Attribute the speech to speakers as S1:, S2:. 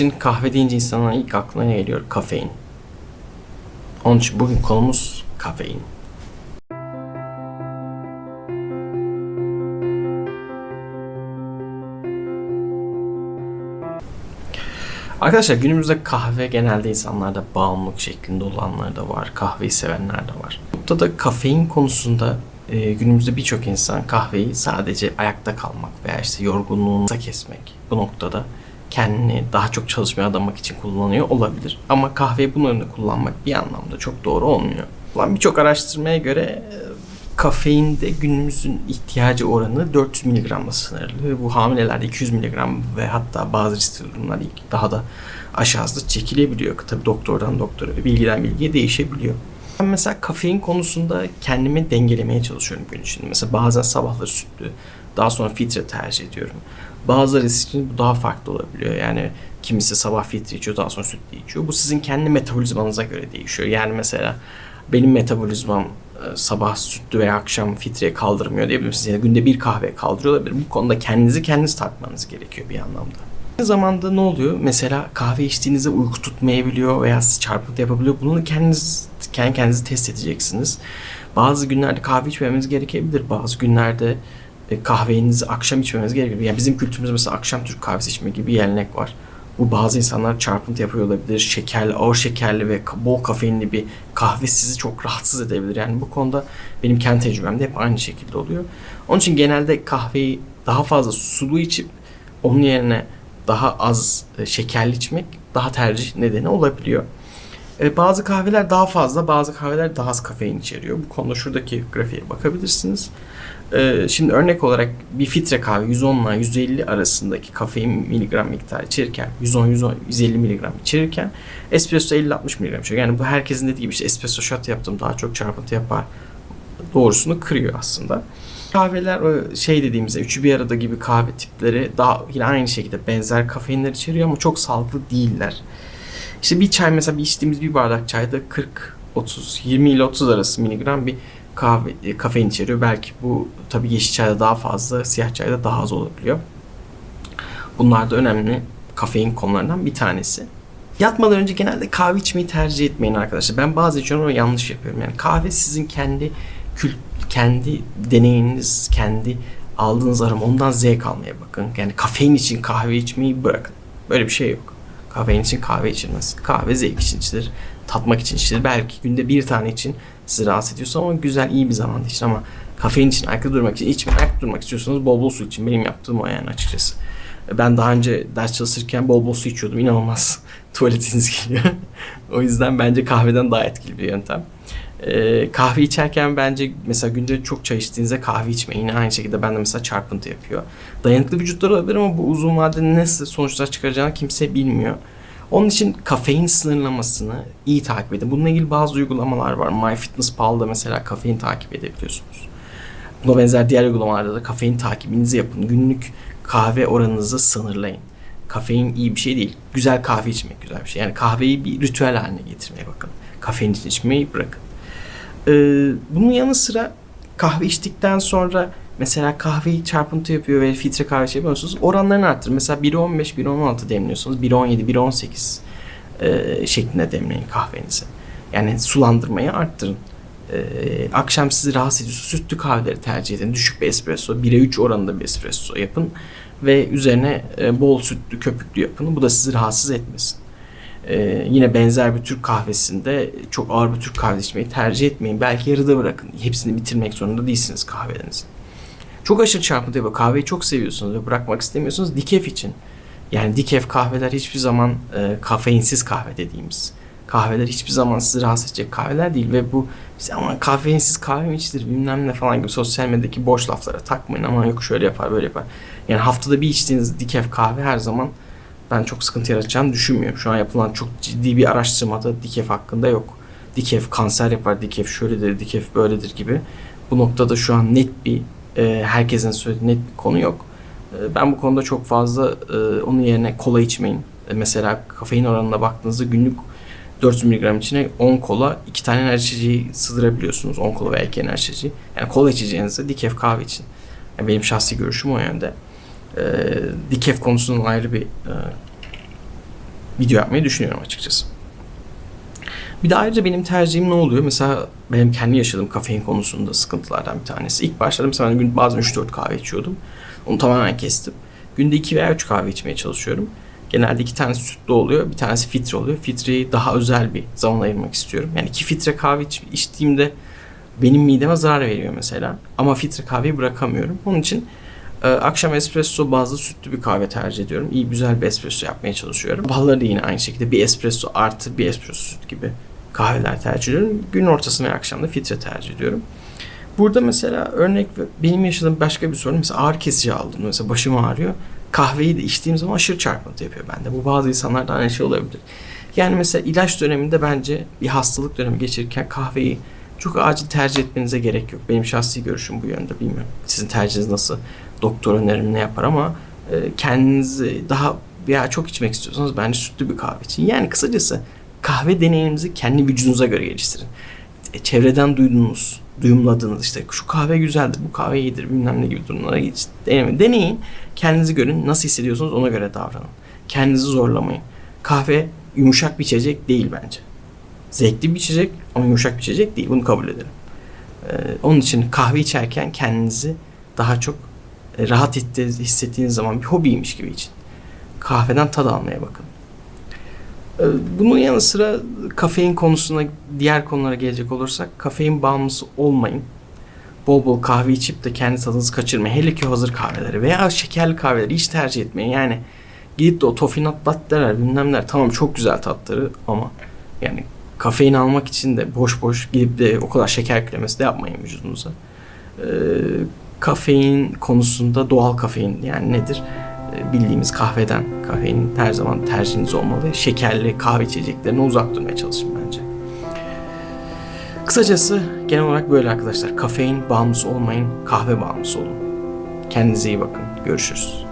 S1: için kahve deyince insanların ilk aklına ne geliyor? Kafein. Onun için bugün konumuz kafein. Arkadaşlar günümüzde kahve genelde insanlarda bağımlılık şeklinde olanlar da var. Kahveyi sevenler de var. Bu da kafein konusunda e, günümüzde birçok insan kahveyi sadece ayakta kalmak veya işte yorgunluğunu kesmek bu noktada kendini daha çok çalışmaya adamak için kullanıyor olabilir. Ama kahveyi bunun önünde kullanmak bir anlamda çok doğru olmuyor. Birçok araştırmaya göre e, kafeinde günümüzün ihtiyacı oranı 400 mg'la sınırlı. Bu hamilelerde 200 mg ve hatta bazı riskli durumlar daha da aşağısı çekilebiliyor. Tabii doktordan doktora ve bilgiden bilgiye değişebiliyor. Ben mesela kafein konusunda kendimi dengelemeye çalışıyorum gün içinde. Mesela bazen sabahları sütlü, daha sonra filtre tercih ediyorum. Bazıları için bu daha farklı olabiliyor. Yani kimisi sabah filtre içiyor, daha sonra sütlü içiyor. Bu sizin kendi metabolizmanıza göre değişiyor. Yani mesela benim metabolizmam e, sabah sütlü veya akşam filtreye kaldırmıyor diyebilirsiniz. Yani günde bir kahve kaldırıyor olabilir. Bu konuda kendinizi kendiniz tartmanız gerekiyor bir anlamda. Aynı zamanda ne oluyor? Mesela kahve içtiğinizde uyku tutmayabiliyor veya çarpıntı yapabiliyor. Bunu kendiniz kendi kendinizi test edeceksiniz. Bazı günlerde kahve içmemeniz gerekebilir. Bazı günlerde kahvenizi akşam içmemeniz gerekebilir. Yani bizim kültürümüzde mesela akşam Türk kahvesi içme gibi bir gelenek var. Bu bazı insanlar çarpıntı yapıyor olabilir. Şekerli, ağır şekerli ve bol kafeinli bir kahve sizi çok rahatsız edebilir. Yani bu konuda benim kendi tecrübemde hep aynı şekilde oluyor. Onun için genelde kahveyi daha fazla sulu içip onun yerine daha az e, şekerli içmek daha tercih nedeni olabiliyor. E, bazı kahveler daha fazla, bazı kahveler daha az kafein içeriyor. Bu konuda şuradaki grafiğe bakabilirsiniz. E, şimdi örnek olarak bir filtre kahve 110 ile 150 arasındaki kafein miligram miktarı içerirken 110 110 150 miligram içerirken espresso 50 60 miligram içeriyor. Yani bu herkesin dediği gibi işte espresso shot yaptım daha çok çarpıntı yapar doğrusunu kırıyor aslında. Kahveler şey dediğimizde üçü bir arada gibi kahve tipleri daha yine aynı şekilde benzer kafeinler içeriyor ama çok sağlıklı değiller. İşte bir çay mesela bir içtiğimiz bir bardak çayda 40 30 20 ile 30 arası miligram bir kahve e, kafein içeriyor. Belki bu tabii yeşil çayda daha fazla, siyah çayda daha az olabiliyor. Bunlar da önemli kafein konularından bir tanesi. Yatmadan önce genelde kahve içmeyi tercih etmeyin arkadaşlar. Ben bazı için onu yanlış yapıyorum. Yani kahve sizin kendi kült, kendi deneyiminiz, kendi aldığınız aroma ondan zevk almaya bakın. Yani kafein için kahve içmeyi bırakın. Böyle bir şey yok. Kafein için kahve içilmez. Kahve zevk için içilir. Tatmak için içilir. Belki günde bir tane için sizi rahatsız ediyorsa ama güzel iyi bir zamanda için ama kafein için ayakta durmak için içme ayakta durmak istiyorsanız bol bol su için benim yaptığım o yani açıkçası. Ben daha önce ders çalışırken bol bol su içiyordum. İnanılmaz tuvaletiniz geliyor. o yüzden bence kahveden daha etkili bir yöntem. Ee, kahve içerken bence mesela günde çok çay içtiğinizde kahve içmeyin. Aynı şekilde ben de mesela çarpıntı yapıyor. Dayanıklı vücutlar olabilir ama bu uzun vadede nasıl sonuçlar çıkaracağını kimse bilmiyor. Onun için kafein sınırlamasını iyi takip edin. Bununla ilgili bazı uygulamalar var. MyFitnessPal'da mesela kafein takip edebiliyorsunuz. Buna benzer diğer uygulamalarda da kafein takibinizi yapın. Günlük kahve oranınızı sınırlayın. Kafein iyi bir şey değil. Güzel kahve içmek güzel bir şey. Yani kahveyi bir ritüel haline getirmeye bakın. Kafein içmeyi bırakın. Ee, bunun yanı sıra kahve içtikten sonra mesela kahveyi çarpıntı yapıyor ve filtre kahve şey yapıyorsunuz. Oranlarını arttırın. Mesela 1.15, 1.16 demliyorsunuz. 1.17, 1.18 e, şeklinde demleyin kahvenizi. Yani sulandırmayı arttırın. E, akşam sizi rahatsız ediyorsa sütlü kahveleri tercih edin. Düşük bir espresso, 1'e 3 oranında bir espresso yapın. Ve üzerine e, bol sütlü, köpüklü yapın. Bu da sizi rahatsız etmesin. Ee, yine benzer bir Türk kahvesinde çok ağır bir Türk kahvesi içmeyi tercih etmeyin. Belki yarıda bırakın. Hepsini bitirmek zorunda değilsiniz kahvelerinizi. Çok aşırı çarpıntı yapıyor. Kahveyi çok seviyorsunuz ve bırakmak istemiyorsunuz. Dikef için. Yani dikef kahveler hiçbir zaman e, kafeinsiz kahve dediğimiz kahveler hiçbir zaman sizi rahatsız edecek kahveler değil ve bu işte ama kafeinsiz kahve mi içilir bilmem ne falan gibi sosyal medyadaki boş laflara takmayın ama yok şöyle yapar böyle yapar. Yani haftada bir içtiğiniz dikef kahve her zaman ben çok sıkıntı yaratacağını düşünmüyorum. Şu an yapılan çok ciddi bir araştırmada dikef hakkında yok. Dikef kanser yapar, dikef şöyledir, dikef böyledir gibi. Bu noktada şu an net bir e, herkesin söylediği net bir konu yok. E, ben bu konuda çok fazla e, onun yerine kola içmeyin. E, mesela kafein oranına baktığınızda günlük 400 mg içine 10 kola 2 tane enerji içeceği sığdırabiliyorsunuz. 10 kola veya 2 enerji içeceği. Yani kola içeceğinizde dikef kahve için. Yani benim şahsi görüşüm o yönde. E, dikef konusunun ayrı bir e, video yapmayı düşünüyorum açıkçası. Bir de ayrıca benim tercihim ne oluyor? Mesela benim kendi yaşadığım kafein konusunda sıkıntılardan bir tanesi. İlk başlarda mesela gün bazen 3-4 kahve içiyordum. Onu tamamen kestim. Günde 2 veya 3 kahve içmeye çalışıyorum. Genelde iki tanesi sütlü oluyor, bir tanesi filtre oluyor. Filtreyi daha özel bir zaman ayırmak istiyorum. Yani iki filtre kahve iç, içtiğimde benim mideme zarar veriyor mesela. Ama filtre kahveyi bırakamıyorum. Onun için akşam espresso bazlı sütlü bir kahve tercih ediyorum. İyi güzel bir espresso yapmaya çalışıyorum. Balları da yine aynı şekilde bir espresso artı bir espresso süt gibi kahveler tercih ediyorum. Gün ortasında ve akşamda filtre tercih ediyorum. Burada mesela örnek benim yaşadığım başka bir sorun mesela ağrı kesici aldım. Mesela başım ağrıyor. Kahveyi de içtiğim zaman aşırı çarpıntı yapıyor bende. Bu bazı insanlarda aynı şey olabilir. Yani mesela ilaç döneminde bence bir hastalık dönemi geçirirken kahveyi çok acil tercih etmenize gerek yok. Benim şahsi görüşüm bu yönde bilmiyorum. Sizin tercihiniz nasıl? Doktor önerim ne yapar ama e, kendinizi daha veya çok içmek istiyorsanız bence sütlü bir kahve için. Yani kısacası kahve deneyiminizi kendi vücudunuza göre geliştirin. E, çevreden duyduğunuz, duyumladığınız işte şu kahve güzeldir, bu kahve iyidir bilmem ne gibi durumlara hiç denemeyin. Deneyin, kendinizi görün, nasıl hissediyorsanız ona göre davranın. Kendinizi zorlamayın. Kahve yumuşak bir içecek değil bence. Zevkli bir içecek ama yumuşak bir içecek değil. Bunu kabul edelim. Ee, onun için kahve içerken kendinizi daha çok e, rahat ettiğiniz, hissettiğiniz zaman bir hobiymiş gibi için. Kahveden tad almaya bakın. Ee, Bunun yanı sıra kafein konusuna diğer konulara gelecek olursak kafein bağımlısı olmayın. Bol bol kahve içip de kendi tadınızı kaçırmayın. Hele ki hazır kahveleri veya şekerli kahveleri hiç tercih etmeyin. Yani gidip de o tofinat latteler bilmem neler tamam çok güzel tatları ama yani kafein almak için de boş boş gidip de o kadar şeker eklemesi de yapmayın vücudunuza. Ee, kafein konusunda doğal kafein yani nedir? Ee, bildiğimiz kahveden kafein her zaman tercihiniz olmalı. Şekerli kahve içeceklerine uzak durmaya çalışın bence. Kısacası genel olarak böyle arkadaşlar. Kafein bağımlısı olmayın, kahve bağımlısı olun. Kendinize iyi bakın. Görüşürüz.